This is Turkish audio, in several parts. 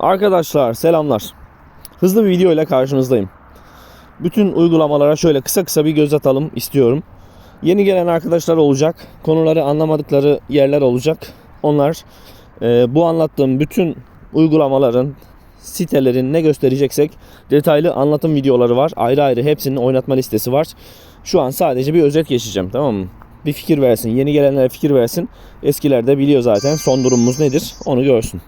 Arkadaşlar selamlar. Hızlı bir video ile karşınızdayım. Bütün uygulamalara şöyle kısa kısa bir göz atalım istiyorum. Yeni gelen arkadaşlar olacak. Konuları anlamadıkları yerler olacak. Onlar e, bu anlattığım bütün uygulamaların, sitelerin ne göstereceksek detaylı anlatım videoları var. Ayrı ayrı hepsinin oynatma listesi var. Şu an sadece bir özet geçeceğim tamam mı? Bir fikir versin. Yeni gelenlere fikir versin. Eskiler de biliyor zaten son durumumuz nedir onu görsün.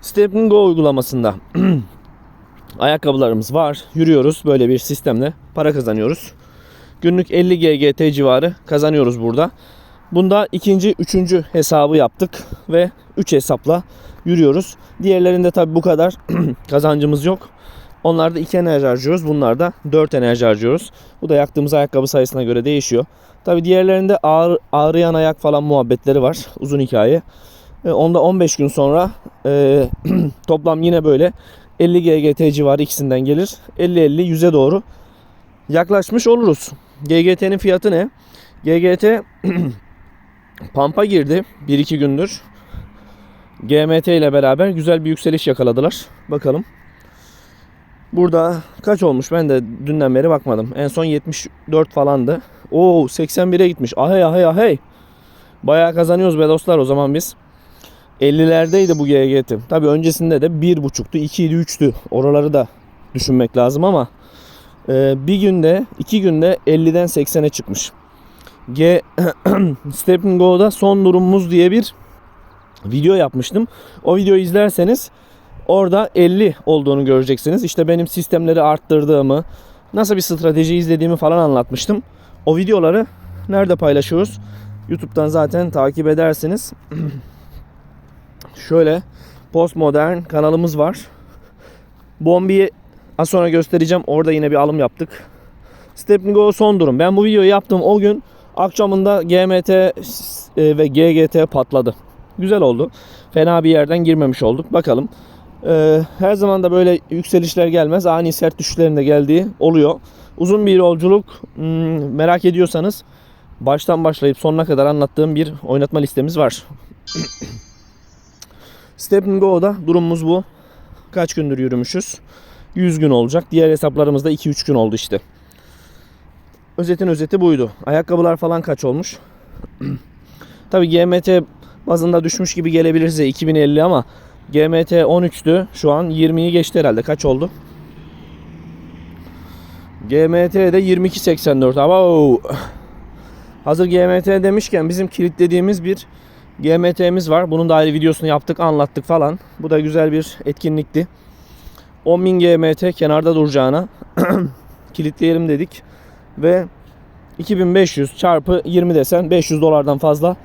Step Go uygulamasında ayakkabılarımız var. Yürüyoruz böyle bir sistemle para kazanıyoruz. Günlük 50 GGT civarı kazanıyoruz burada. Bunda ikinci, üçüncü hesabı yaptık ve 3 hesapla yürüyoruz. Diğerlerinde tabi bu kadar kazancımız yok. Onlarda 2 enerji harcıyoruz. Bunlarda 4 enerji harcıyoruz. Bu da yaktığımız ayakkabı sayısına göre değişiyor. Tabi diğerlerinde ağır, ağrıyan ayak falan muhabbetleri var. Uzun hikaye. E, Onda 15 gün sonra e, toplam yine böyle 50 GGT civarı ikisinden gelir. 50-50 100'e doğru yaklaşmış oluruz. GGT'nin fiyatı ne? GGT pampa girdi 1-2 gündür. GMT ile beraber güzel bir yükseliş yakaladılar. Bakalım. Burada kaç olmuş? Ben de dünden beri bakmadım. En son 74 falandı. Oo 81'e gitmiş. Ahey ahey ahey. Bayağı kazanıyoruz be dostlar o zaman biz. 50'lerdeydi bu GGT. Tabi öncesinde de 1.5'tu, 2'ydi, 3'tü. Oraları da düşünmek lazım ama e, bir günde, iki günde 50'den 80'e çıkmış. G Step Go'da son durumumuz diye bir video yapmıştım. O videoyu izlerseniz orada 50 olduğunu göreceksiniz. İşte benim sistemleri arttırdığımı, nasıl bir strateji izlediğimi falan anlatmıştım. O videoları nerede paylaşıyoruz? YouTube'dan zaten takip edersiniz. Şöyle postmodern kanalımız var. Bombi'yi az sonra göstereceğim. Orada yine bir alım yaptık. Step Go son durum. Ben bu videoyu yaptığım o gün akşamında GMT e, ve GGT patladı. Güzel oldu. Fena bir yerden girmemiş olduk. Bakalım. Ee, her zaman da böyle yükselişler gelmez. Ani sert düşüşlerin de geldiği oluyor. Uzun bir yolculuk hmm, merak ediyorsanız baştan başlayıp sonuna kadar anlattığım bir oynatma listemiz var. Step Go'da durumumuz bu. Kaç gündür yürümüşüz? 100 gün olacak. Diğer hesaplarımızda 2-3 gün oldu işte. Özetin özeti buydu. Ayakkabılar falan kaç olmuş? Tabi GMT bazında düşmüş gibi gelebilir size 2050 ama GMT 13'tü. Şu an 20'yi geçti herhalde. Kaç oldu? GMT'de 22.84. Abo. Hazır GMT demişken bizim kilitlediğimiz bir GMT'miz var. Bunun da ayrı videosunu yaptık, anlattık falan. Bu da güzel bir etkinlikti. 10.000 GMT kenarda duracağına kilitleyelim dedik. Ve 2500 çarpı 20 desen 500 dolardan fazla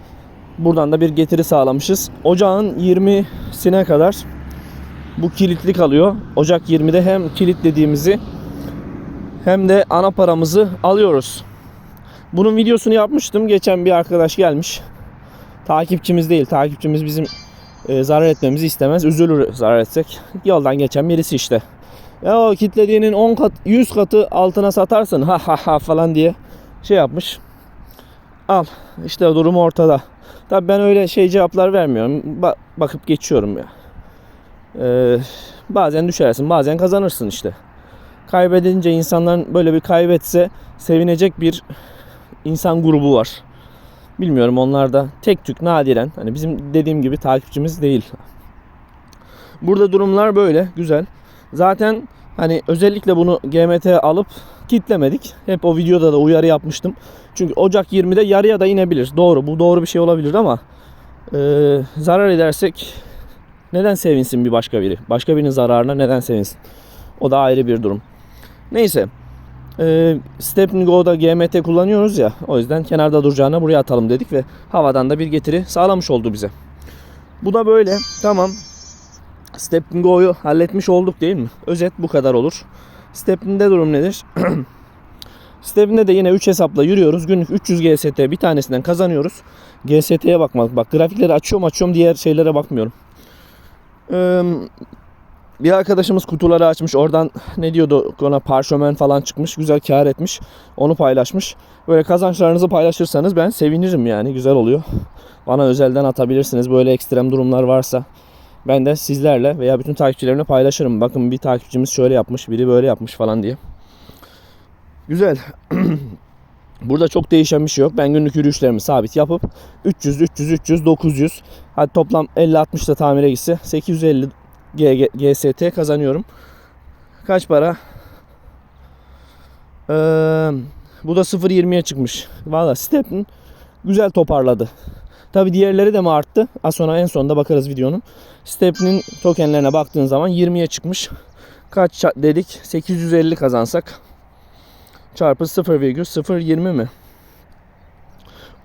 buradan da bir getiri sağlamışız. Ocağın 20'sine kadar bu kilitli kalıyor. Ocak 20'de hem kilitlediğimizi hem de ana paramızı alıyoruz. Bunun videosunu yapmıştım. Geçen bir arkadaş gelmiş. Takipçimiz değil. Takipçimiz bizim e, zarar etmemizi istemez. Üzülür zarar etsek. Yoldan geçen birisi işte. Ya o kitlediğinin 10 kat 100 katı altına satarsın ha ha ha falan diye şey yapmış. Al işte durum ortada. Tabi ben öyle şey cevaplar vermiyorum. Ba- bakıp geçiyorum ya. Ee, bazen düşersin bazen kazanırsın işte. Kaybedince insanların böyle bir kaybetse sevinecek bir insan grubu var. Bilmiyorum onlar da tek tük nadiren hani bizim dediğim gibi takipçimiz değil. Burada durumlar böyle güzel. Zaten hani özellikle bunu GMT alıp kitlemedik. Hep o videoda da uyarı yapmıştım. Çünkü Ocak 20'de yarıya da inebilir. Doğru bu doğru bir şey olabilir ama e, zarar edersek neden sevinsin bir başka biri? Başka birinin zararına neden sevinsin? O da ayrı bir durum. Neyse. E, Step Go'da GMT kullanıyoruz ya. O yüzden kenarda duracağına buraya atalım dedik ve havadan da bir getiri sağlamış oldu bize. Bu da böyle. Tamam. Step Go'yu halletmiş olduk değil mi? Özet bu kadar olur. Step'inde durum nedir? Step'inde de yine 3 hesapla yürüyoruz. Günlük 300 GST bir tanesinden kazanıyoruz. GST'ye bakmak. Bak grafikleri açıyorum açıyorum diğer şeylere bakmıyorum. Ee, bir arkadaşımız kutuları açmış. Oradan ne diyordu ona parşömen falan çıkmış. Güzel kar etmiş. Onu paylaşmış. Böyle kazançlarınızı paylaşırsanız ben sevinirim yani. Güzel oluyor. Bana özelden atabilirsiniz. Böyle ekstrem durumlar varsa Ben de sizlerle veya bütün takipçilerimle paylaşırım. Bakın bir takipçimiz şöyle yapmış, biri böyle yapmış falan diye. Güzel. Burada çok değişen bir şey yok. Ben günlük yürüyüşlerimi sabit yapıp 300, 300, 300, 900 hadi toplam 50-60 da tamire gitse 850 GST kazanıyorum. Kaç para? Ee, bu da 0.20'ye çıkmış. Valla Step'in güzel toparladı. Tabi diğerleri de mi arttı? Az sonra en sonunda bakarız videonun. Step'nin tokenlerine baktığın zaman 20'ye çıkmış. Kaç dedik? 850 kazansak çarpı 0,020 mi?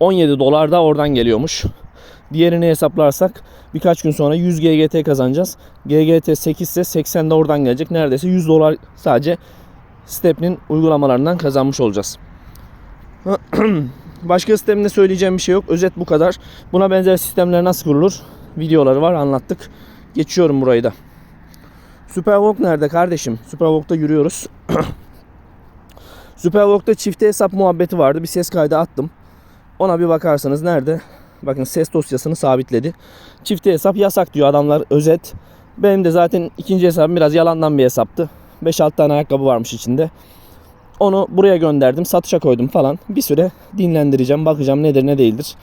17 dolar da oradan geliyormuş. Diğerini hesaplarsak birkaç gün sonra 100 GGT kazanacağız. GGT 8 ise 80 de oradan gelecek. Neredeyse 100 dolar sadece Step'nin uygulamalarından kazanmış olacağız. Başka sistemde söyleyeceğim bir şey yok. Özet bu kadar. Buna benzer sistemler nasıl kurulur? Videoları var anlattık. Geçiyorum burayı da. Superwalk nerede kardeşim? Superwalk'ta yürüyoruz. Superwalk'ta çifte hesap muhabbeti vardı. Bir ses kaydı attım. Ona bir bakarsanız nerede? Bakın ses dosyasını sabitledi. Çifte hesap yasak diyor adamlar özet. Benim de zaten ikinci hesabım biraz yalandan bir hesaptı. 5-6 tane ayakkabı varmış içinde. Onu buraya gönderdim. Satışa koydum falan. Bir süre dinlendireceğim. Bakacağım nedir ne değildir.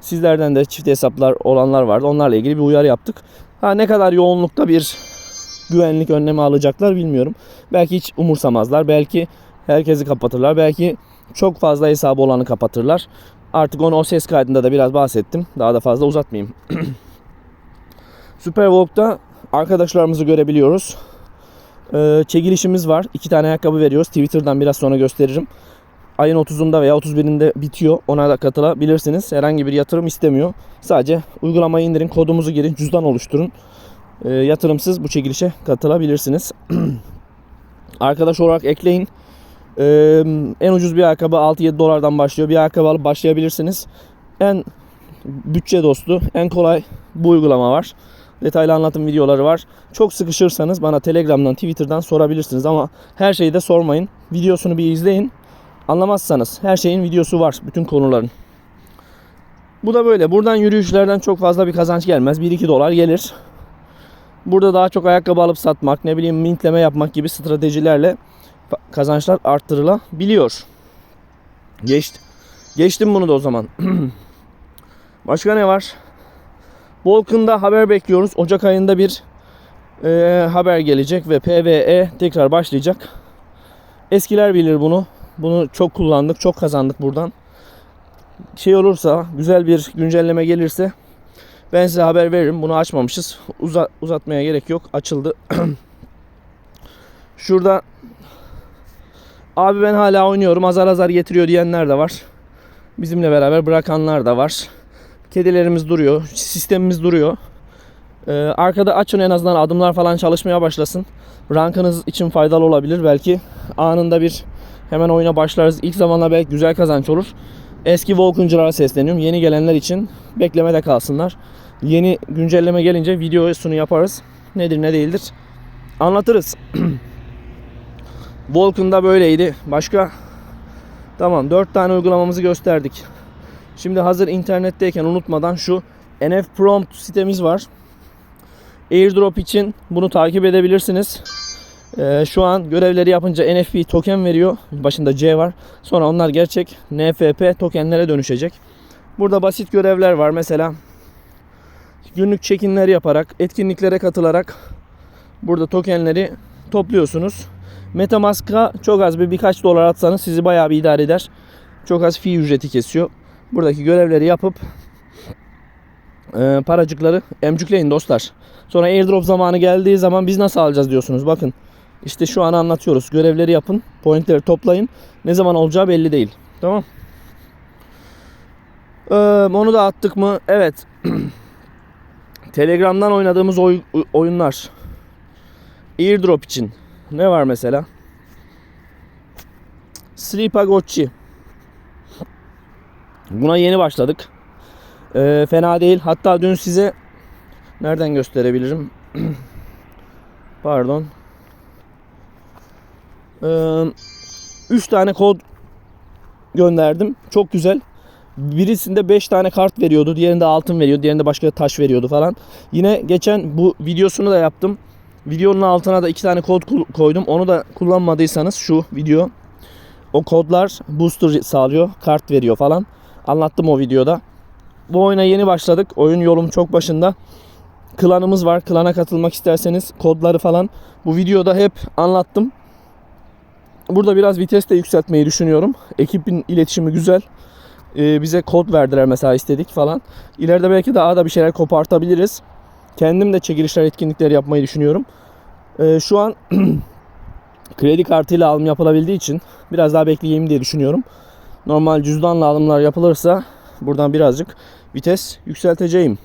Sizlerden de çift hesaplar olanlar vardı. Onlarla ilgili bir uyarı yaptık. Ha ne kadar yoğunlukta bir güvenlik önlemi alacaklar bilmiyorum. Belki hiç umursamazlar. Belki herkesi kapatırlar. Belki çok fazla hesabı olanı kapatırlar. Artık onu o ses kaydında da biraz bahsettim. Daha da fazla uzatmayayım. Superwalk'ta arkadaşlarımızı görebiliyoruz. Ee, çekilişimiz var. İki tane ayakkabı veriyoruz. Twitter'dan biraz sonra gösteririm. Ayın 30'unda veya 31'inde bitiyor. Ona da katılabilirsiniz. Herhangi bir yatırım istemiyor. Sadece uygulamayı indirin, kodumuzu girin, cüzdan oluşturun. Ee, yatırımsız bu çekilişe katılabilirsiniz. Arkadaş olarak ekleyin. Ee, en ucuz bir ayakkabı 6-7 dolardan başlıyor. Bir ayakkabı alıp başlayabilirsiniz. En bütçe dostu, en kolay bu uygulama var. Detaylı anlatım videoları var. Çok sıkışırsanız bana Telegram'dan, Twitter'dan sorabilirsiniz ama her şeyi de sormayın. Videosunu bir izleyin. Anlamazsanız her şeyin videosu var bütün konuların. Bu da böyle. Buradan yürüyüşlerden çok fazla bir kazanç gelmez. 1-2 dolar gelir. Burada daha çok ayakkabı alıp satmak, ne bileyim mintleme yapmak gibi stratejilerle kazançlar arttırılabiliyor. Geçti. Geçtim bunu da o zaman. Başka ne var? Volkan'da haber bekliyoruz. Ocak ayında bir e, haber gelecek ve PVE tekrar başlayacak. Eskiler bilir bunu. Bunu çok kullandık, çok kazandık buradan. Şey olursa, güzel bir güncelleme gelirse ben size haber veririm. Bunu açmamışız. Uza, uzatmaya gerek yok. Açıldı. Şurada abi ben hala oynuyorum. Azar azar getiriyor diyenler de var. Bizimle beraber bırakanlar da var. Kedilerimiz duruyor. Sistemimiz duruyor. Ee, arkada açın en azından adımlar falan çalışmaya başlasın. Rankınız için faydalı olabilir. Belki anında bir hemen oyuna başlarız. İlk zamanlar belki güzel kazanç olur. Eski Volkan'cılara sesleniyorum. Yeni gelenler için beklemede kalsınlar. Yeni güncelleme gelince videosunu yaparız. Nedir ne değildir anlatırız. Volkan'da böyleydi. Başka Tamam 4 tane uygulamamızı gösterdik. Şimdi hazır internetteyken unutmadan şu NF Prompt sitemiz var. Airdrop için bunu takip edebilirsiniz. Ee, şu an görevleri yapınca NFP token veriyor. Başında C var. Sonra onlar gerçek NFP tokenlere dönüşecek. Burada basit görevler var. Mesela günlük check-inler yaparak, etkinliklere katılarak burada tokenleri topluyorsunuz. Metamask'a çok az bir birkaç dolar atsanız sizi bayağı bir idare eder. Çok az fee ücreti kesiyor. Buradaki görevleri yapıp e, paracıkları emcükleyin dostlar. Sonra airdrop zamanı geldiği zaman biz nasıl alacağız diyorsunuz. Bakın işte şu an anlatıyoruz. Görevleri yapın. Pointleri toplayın. Ne zaman olacağı belli değil. Tamam. Ee, onu da attık mı? Evet. Telegram'dan oynadığımız oy- oyunlar. Airdrop için. Ne var mesela? Sleepagotchi. Buna yeni başladık. Ee, fena değil. Hatta dün size nereden gösterebilirim? Pardon. 3 tane kod gönderdim. Çok güzel. birisinde 5 tane kart veriyordu. Diğerinde altın veriyordu. Diğerinde başka taş veriyordu falan. Yine geçen bu videosunu da yaptım. Videonun altına da iki tane kod koydum. Onu da kullanmadıysanız şu video. O kodlar booster sağlıyor. Kart veriyor falan. Anlattım o videoda. Bu oyuna yeni başladık. Oyun yolum çok başında. Klanımız var. Klana katılmak isterseniz kodları falan bu videoda hep anlattım. Burada biraz vites de yükseltmeyi düşünüyorum. Ekibin iletişimi güzel. Ee, bize kod verdiler mesela istedik falan. İleride belki daha da bir şeyler kopartabiliriz. Kendim de çekilişler etkinlikleri yapmayı düşünüyorum. Ee, şu an kredi kartıyla alım yapılabildiği için biraz daha bekleyeyim diye düşünüyorum. Normal cüzdanla alımlar yapılırsa buradan birazcık vites yükselteceğim.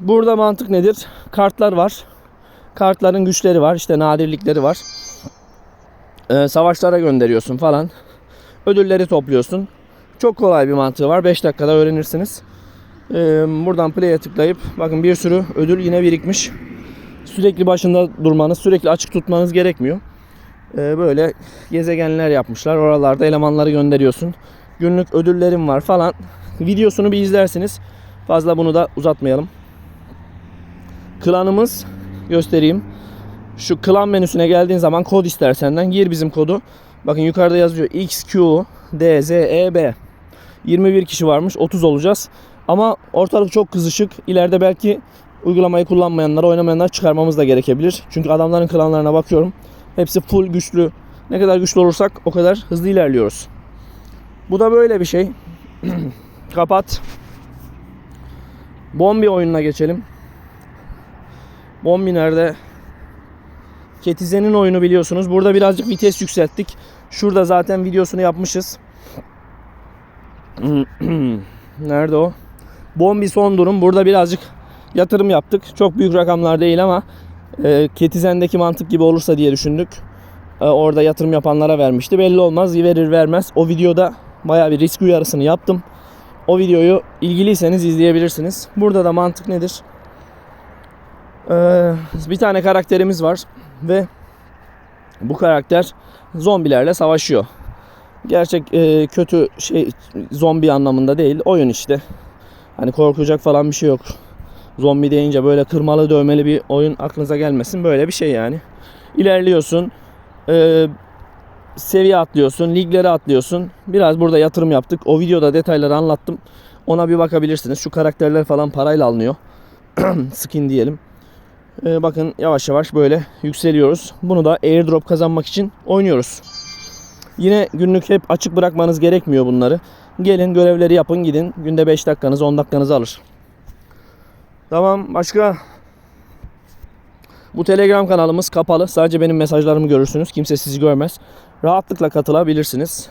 Burada mantık nedir? Kartlar var. Kartların güçleri var. işte nadirlikleri var. Ee, savaşlara gönderiyorsun falan. Ödülleri topluyorsun. Çok kolay bir mantığı var. 5 dakikada öğrenirsiniz. Buradan play'e tıklayıp bakın bir sürü ödül yine birikmiş. Sürekli başında durmanız, sürekli açık tutmanız gerekmiyor. Böyle gezegenler yapmışlar. Oralarda elemanları gönderiyorsun. Günlük ödüllerim var falan. Videosunu bir izlersiniz. Fazla bunu da uzatmayalım. Klanımız göstereyim. Şu klan menüsüne geldiğin zaman kod ister senden. Gir bizim kodu. Bakın yukarıda yazıyor XQ DZEB. 21 kişi varmış. 30 olacağız. Ama ortalık çok kızışık. İleride belki uygulamayı kullanmayanlar, oynamayanlar çıkarmamız da gerekebilir. Çünkü adamların klanlarına bakıyorum. Hepsi full güçlü. Ne kadar güçlü olursak o kadar hızlı ilerliyoruz. Bu da böyle bir şey. Kapat. Bombi oyununa geçelim. Bombi nerede? Ketize'nin oyunu biliyorsunuz. Burada birazcık vites yükselttik. Şurada zaten videosunu yapmışız. Nerede o? Bombi son durum. Burada birazcık yatırım yaptık. Çok büyük rakamlar değil ama e, Ketizen'deki mantık gibi olursa diye düşündük. E, orada yatırım yapanlara vermişti. Belli olmaz. Verir vermez. O videoda bayağı bir risk uyarısını yaptım. O videoyu ilgiliyseniz izleyebilirsiniz. Burada da mantık nedir? Ee, bir tane karakterimiz var ve bu karakter zombilerle savaşıyor. Gerçek e, kötü şey zombi anlamında değil. Oyun işte. Hani korkacak falan bir şey yok. Zombi deyince böyle kırmalı dövmeli bir oyun aklınıza gelmesin. Böyle bir şey yani. İlerliyorsun. E, seviye atlıyorsun. Liglere atlıyorsun. Biraz burada yatırım yaptık. O videoda detayları anlattım. Ona bir bakabilirsiniz. Şu karakterler falan parayla alınıyor. Skin diyelim. Ee, bakın yavaş yavaş böyle yükseliyoruz. Bunu da airdrop kazanmak için oynuyoruz. Yine günlük hep açık bırakmanız gerekmiyor bunları. Gelin görevleri yapın gidin. Günde 5 dakikanız 10 dakikanızı alır. Tamam başka? Bu Telegram kanalımız kapalı. Sadece benim mesajlarımı görürsünüz. Kimse sizi görmez. Rahatlıkla katılabilirsiniz.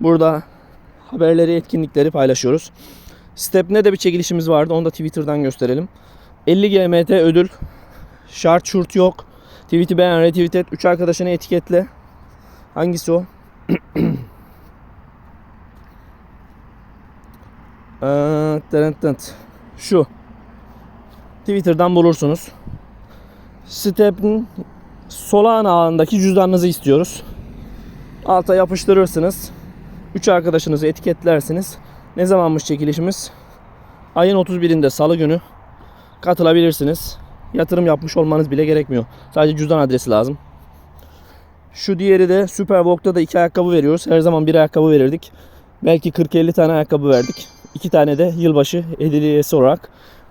Burada haberleri, etkinlikleri paylaşıyoruz. Step'ne de bir çekilişimiz vardı. Onu da Twitter'dan gösterelim. 50 GMT ödül. Şart şurt yok. Tweet'i beğen, retweet et. 3 arkadaşını etiketle. Hangisi o? Şu. Twitter'dan bulursunuz. Step'in solağın ağındaki cüzdanınızı istiyoruz. Alta yapıştırırsınız. 3 arkadaşınızı etiketlersiniz. Ne zamanmış çekilişimiz? Ayın 31'inde salı günü katılabilirsiniz. Yatırım yapmış olmanız bile gerekmiyor. Sadece cüzdan adresi lazım. Şu diğeri de Superwalk'ta da iki ayakkabı veriyoruz. Her zaman bir ayakkabı verirdik. Belki 40-50 tane ayakkabı verdik. İki tane de yılbaşı hediyesi olarak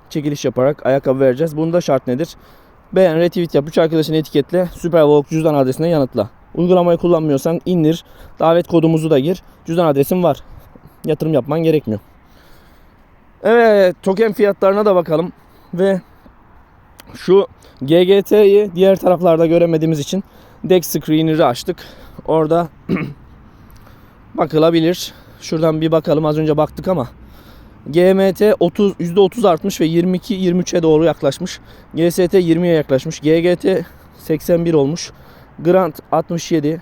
çekiliş yaparak ayakkabı vereceğiz. Bunda şart nedir? Beğen, retweet yap, 3 arkadaşını etiketle, Superwalk cüzdan adresine yanıtla. Uygulamayı kullanmıyorsan indir, davet kodumuzu da gir. Cüzdan adresin var. Yatırım yapman gerekmiyor. Evet, token fiyatlarına da bakalım. Ve şu GGT'yi diğer taraflarda göremediğimiz için Deck Screener'ı açtık. Orada bakılabilir. Şuradan bir bakalım. Az önce baktık ama GMT 30 %30 artmış ve 22 23'e doğru yaklaşmış. GST 20'ye yaklaşmış. GGT 81 olmuş. Grant 67.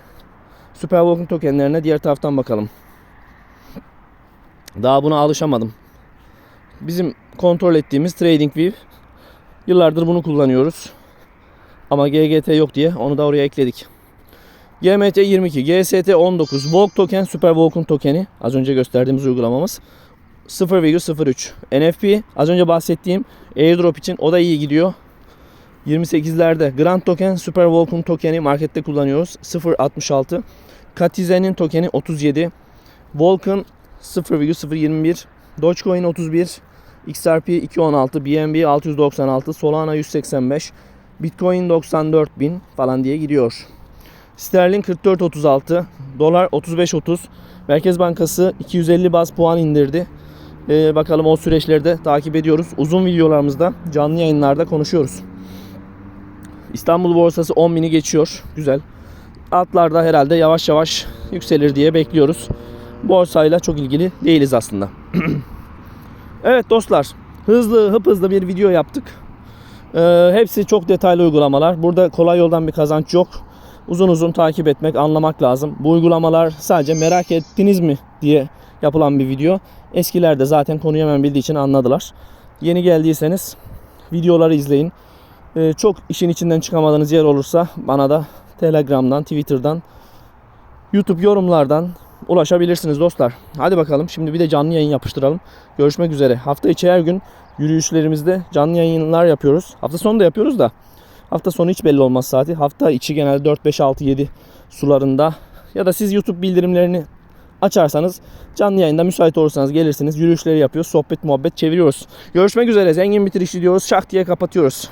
Super Walking tokenlerine diğer taraftan bakalım. Daha buna alışamadım. Bizim kontrol ettiğimiz TradingView Yıllardır bunu kullanıyoruz. Ama GGT yok diye onu da oraya ekledik. GMT 22, GST 19, Volk token, Super Volk'un tokeni. Az önce gösterdiğimiz uygulamamız. 0,03. NFP az önce bahsettiğim airdrop için o da iyi gidiyor. 28'lerde Grand Token, Super Volk'un tokeni markette kullanıyoruz. 0.66. Katize'nin tokeni 37. Volk'un 0,021. Dogecoin 31. XRP 216. BNB 696. Solana 185. Bitcoin 94.000 falan diye gidiyor. Sterlin 44.36. Dolar 35.30. Merkez Bankası 250 baz puan indirdi. Ee, bakalım o süreçleri de takip ediyoruz. Uzun videolarımızda, canlı yayınlarda konuşuyoruz. İstanbul borsası 10.000'i geçiyor. Güzel. Altlarda herhalde yavaş yavaş yükselir diye bekliyoruz. Borsayla çok ilgili değiliz aslında. evet dostlar. Hızlı hıp hızlı bir video yaptık. Ee, hepsi çok detaylı uygulamalar. Burada kolay yoldan bir kazanç yok. Uzun uzun takip etmek, anlamak lazım. Bu uygulamalar sadece merak ettiniz mi diye yapılan bir video. Eskiler de zaten konuyu hemen bildiği için anladılar. Yeni geldiyseniz videoları izleyin. Ee, çok işin içinden çıkamadığınız yer olursa bana da Telegram'dan, Twitter'dan, YouTube yorumlardan ulaşabilirsiniz dostlar. Hadi bakalım şimdi bir de canlı yayın yapıştıralım. Görüşmek üzere. Hafta içi her gün yürüyüşlerimizde canlı yayınlar yapıyoruz. Hafta sonu da yapıyoruz da hafta sonu hiç belli olmaz saati. Hafta içi genelde 4, 5, 6, 7 sularında ya da siz YouTube bildirimlerini açarsanız canlı yayında müsait olursanız gelirsiniz. Yürüyüşleri yapıyoruz. Sohbet muhabbet çeviriyoruz. Görüşmek üzere. Zengin bitirişi diyoruz. Şak diye kapatıyoruz.